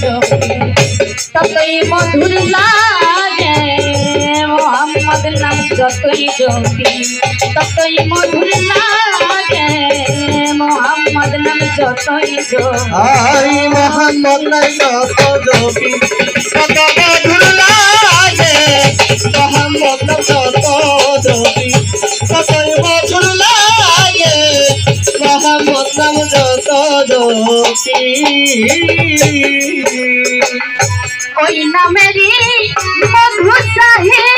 জপি ততই মধুর লাগে। মোহাম্মদ নাম যতই জপি ততই মধুর লাগে। মোহাম্মদ নাম যতই আই মোহাম্মদ নাই যত জপি কত মধুর লাগে। মোহাম্মদ নাম যত জপি কতই মধুর লাগে। মোহাম্মদ নাম যত জপি ওই নামেরি মধু সাহে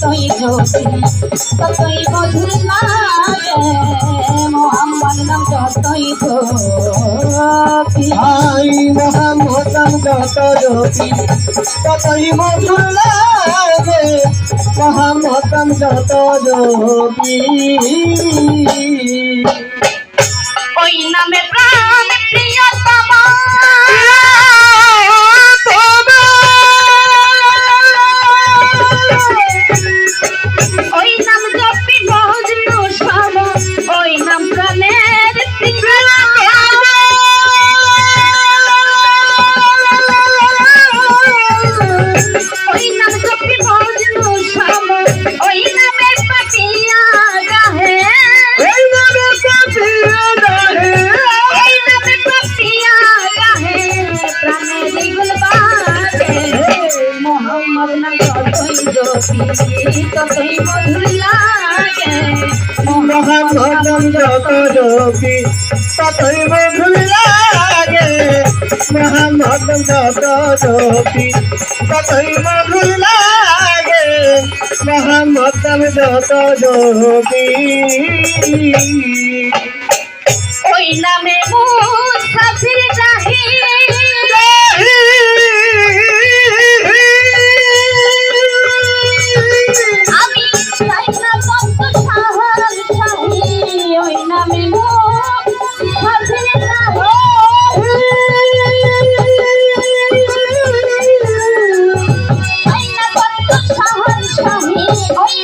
নগর জ্যোতি ততই মধুর মোহাম্মদ নগর জ্যোতি আই মোহাম্মদ নাম যত জপি কতই মধুর লাগে। মোহাম্মদ নাম যত জপি ওই নামে প্রাণ প্রিয়তম। মোহাম্মদ নাম যতই জ্যোতি ততই মধুর লাগে মোহাম্মদ নাম যত জপি ততই মধুর লাগে মোহাম্মদ নাম যত জপি। ততই মধুর লাগে Oh,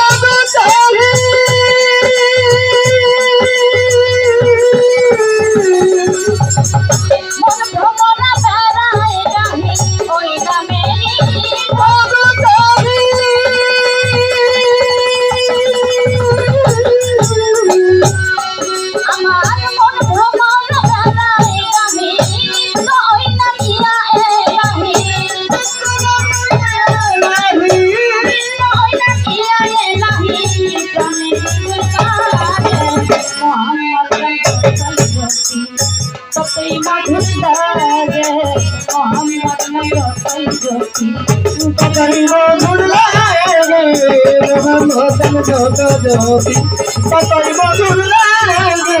ততই মধুর লাগে মোহাম্মদ নগর জ্যোতি ততই মধুর লাগে মোহাম্মদ নাম যত ততই মধুর লাগে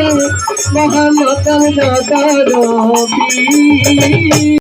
মোহাম্মদ নাম যত জপি